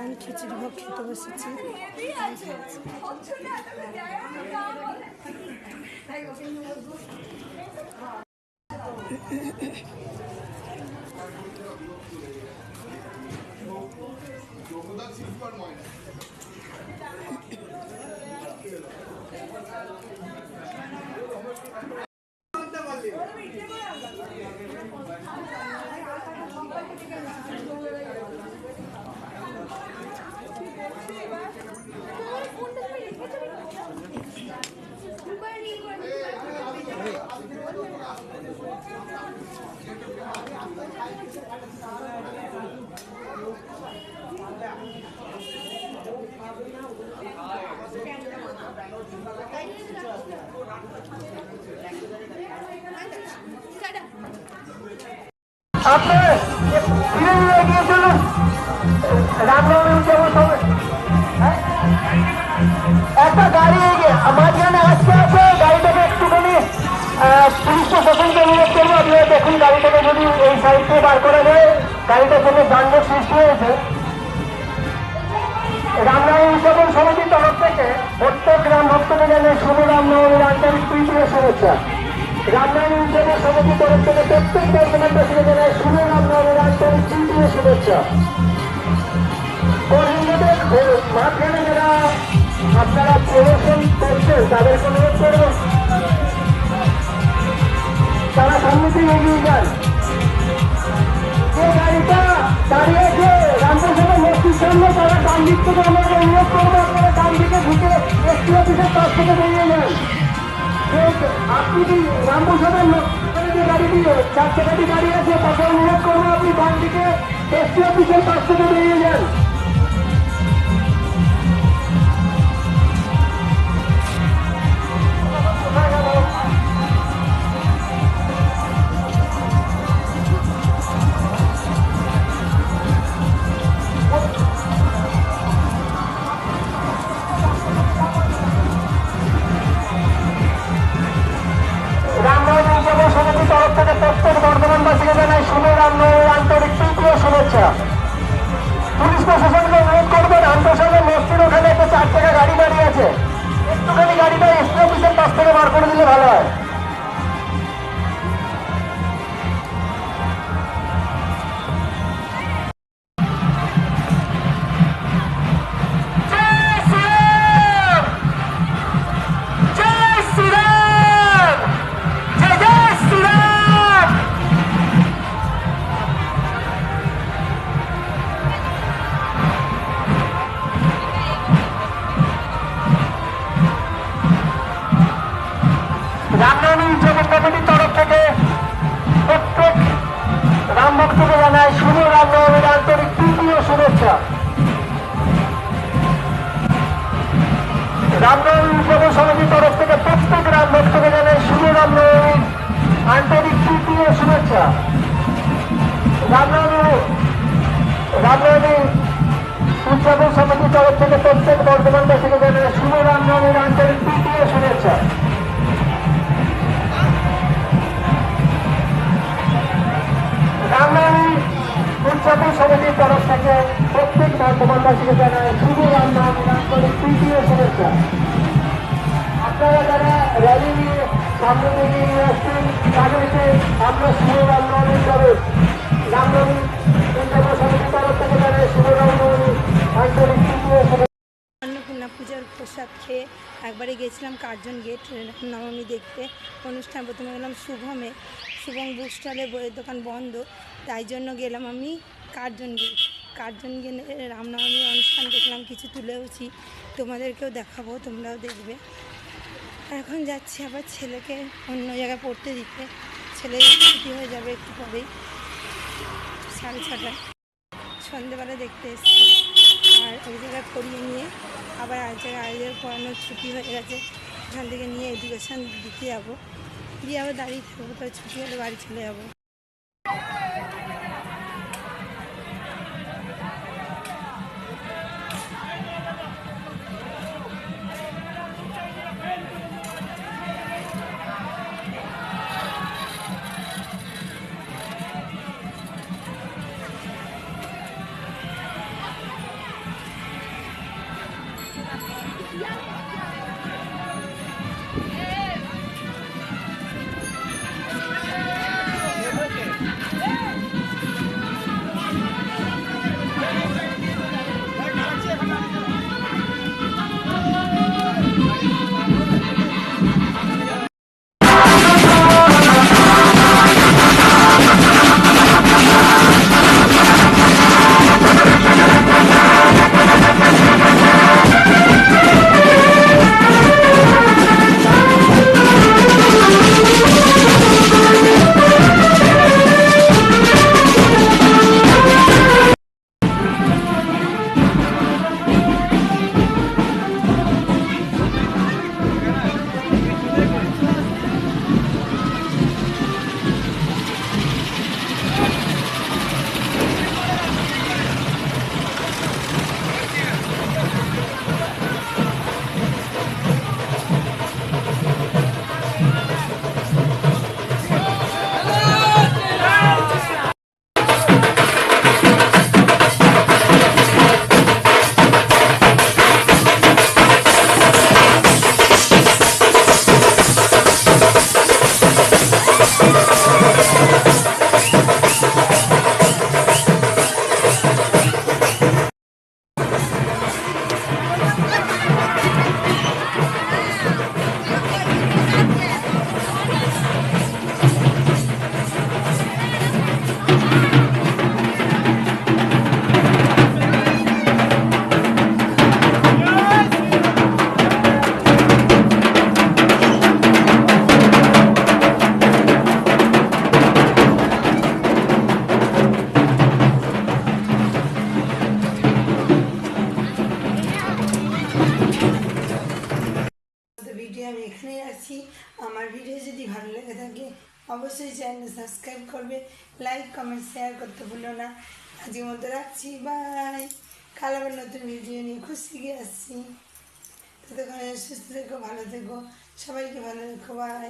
আমি খিচুড়ি ভোগ খেতে বসেছি আপনি ধীরে ধীরে এগিয়ে চলুন রামনবমী হবে হ্যাঁ? একটা গাড়ি দেখুন গাড়িটাকে যদি এই সাইড থেকে বার করা যায় গাড়িটার জন্য যানজট সৃষ্টি হয়েছে। রামনবমী উদযাপন সমিতির তরফ থেকে প্রত্যেক রাম ভক্তকে জানাই শুভ রামনবমীর আন্তরিক প্রীতীয় শুভেচ্ছা। রামনবমী উদযাপন সমিতির তরফ থেকে প্রত্যেক বর্তমানবাসীকে জানাই শুভ রামনবমীর আন্তরিক প্রীতীয় শুভেচ্ছা। কর্মীদের মাঝখানে অনুরোধ করব আপনারা ডান দিকে ঢুকে এসপি অফিসের থেকে বেরিয়ে যান আপনি কি রামপ্রসাদের মূর্তির যে গাড়িটি চার চাকাটি গাড়ি আছে তাকে অনুরোধ করব আপনি ডান দিকে এসপি অফিসের পাশ থেকে বেরিয়ে যান জানায় শুভ রামনবমীর আন্তরিক তৃতীয় শুভেচ্ছা। রামনবমী উদযাপন সমিতির তরফ থেকে প্রত্যেক রাম ভক্তকে জানায় শুভ রামনবমীর আন্তরিক তৃতীয় শুভেচ্ছা। রামনবমী রামনবমী উদযাপন সমিতির তরফ থেকে প্রত্যেক বর্ধমানবাসীকে জানায় শুভ রামনবমীর আন্তরিক তৃতীয় শুভেচ্ছা। আমরা আন্তরিক অন্নপূর্ণা পূজার প্রসাদ খেয়ে একবারে গেছিলাম কার্জন গেট, নবমী দেখতে। অনুষ্ঠান প্রথমে গেলাম শুভমে। শুভম বুক স্টলে বইয়ের দোকান বন্ধ, তাই জন্য গেলাম আমি কার্জন গেট। কার্জন গেলে রামনবমী অনুষ্ঠান দেখলাম, কিছু তুলেওছি তোমাদেরকেও দেখাবো, তোমরাও দেখবে। এখন যাচ্ছি আবার ছেলেকে অন্য জায়গায় পড়তে দিতে। ছেলে ছুটি হয়ে যাবে একটু পরেই। সাড়ে ছটা সন্ধেবেলা দেখতে এসছি। আর এক জায়গায় পড়িয়ে নিয়ে আবার আর জায়গায় আইদের পড়ানোর ছুটি হয়ে গেছে। ওখান থেকে নিয়ে এডুকেশান দিতে যাব। দিয়ে আবার দাঁড়িয়ে থাকব তো ছুটি হলে বাড়ি চলে যাব। Yeah. লেগে থাকে অবশ্যই চ্যানেল সাবস্ক্রাইব করবে লাইক কমেন্ট শেয়ার করতে ভুলো না। আজকের মতো রাখছি বাই কাল আবার নতুন ভিডিও নিয়ে খুশি গিয়ে আসছি। ততক্ষণে সুস্থ থেকো, ভালো থেকো। সবাইকে ভালো রেখো বাই